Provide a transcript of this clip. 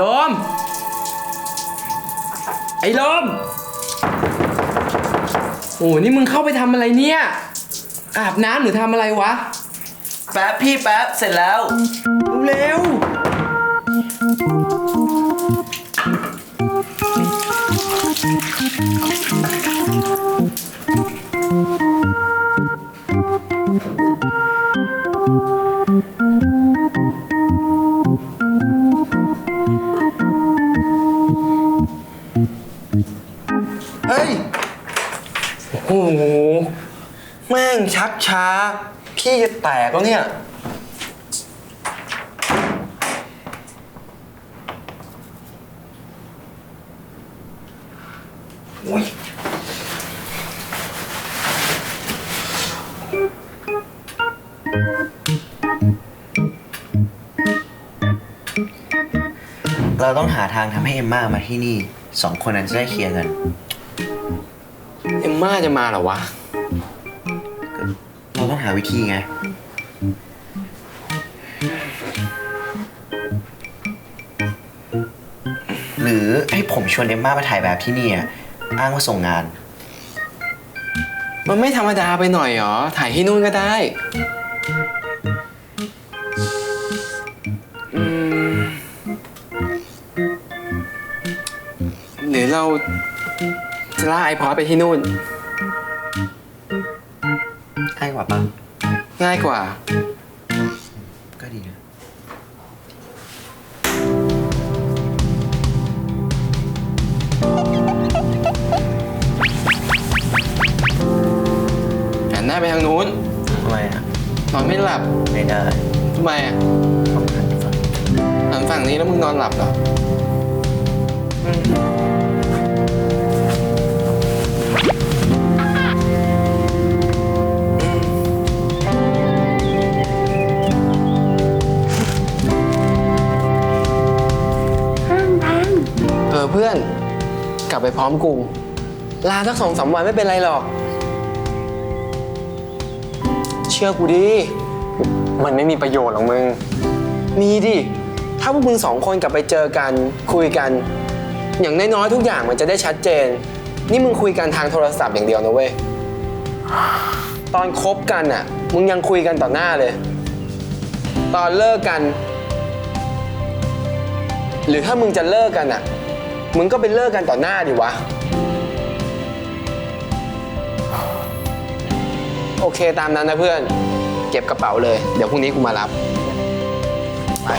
ลม ไอ้ลม โอ้นี่มึงเข้าไปทำอะไรเนี่ย อาบน้ำหรือทำอะไรวะ แป๊บพี่แป๊บเสร็จแล้ว เร็วเโอ้โหแม่งชักช้า พี่จะแตกแล้วเนี่ยอุ้ยเราต้องหาทางทำให้เอมม่ามาที่นี่ สองคนนั้นจะได้เคลียร์กัน เอ็มม่าจะมาเหรอวะ เราต้องหาวิธีไง หรือให้ผมชวนเอมม่ามาถ่ายแบบที่นี่อะอ้างว่าส่งงาน มันไม่ธรรมดาไปหน่อยเหรอ ถ่ายที่นู่นก็ได้ อืม หรือเรา จะลากไอพอดไปที่นู่น ง่ายกว่าปะง่ายกว่า ก็ดีนะ หันหน้าไปทางนู้น ทำไมอะ นอนไม่หลับไม่ได้ทำไมอะต้องหันไปฝั่งหันฝั่งนี้แล้วมึงนอนหลับเหรอเออ เพื่อน กลับไปพร้อมกู ลาสักสองสามวันไม่เป็นไรหรอก เชื่อกูดิ มันไม่มีประโยชน์หรอกมึง มีดิ ถ้าพวกมึงสองคนกลับไปเจอกันคุยกัน อย่างน้อยๆทุกอย่างมันจะได้ชัดเจน นี่มึงคุยกันทางโทรศัพท์อย่างเดียวนะเว้ย ตอนคบกันอะ มึงยังคุยกันต่อหน้าเลย ตอนเลิกกัน หรือถ้ามึงจะเลิกกันอะ มึงก็ไปเลิกกันต่อหน้าดิวะ โอเคตามนั้นนะเพื่อน เก็บกระเป๋าเลย เดี๋ยวพรุ่งนี้กูมารับ ไป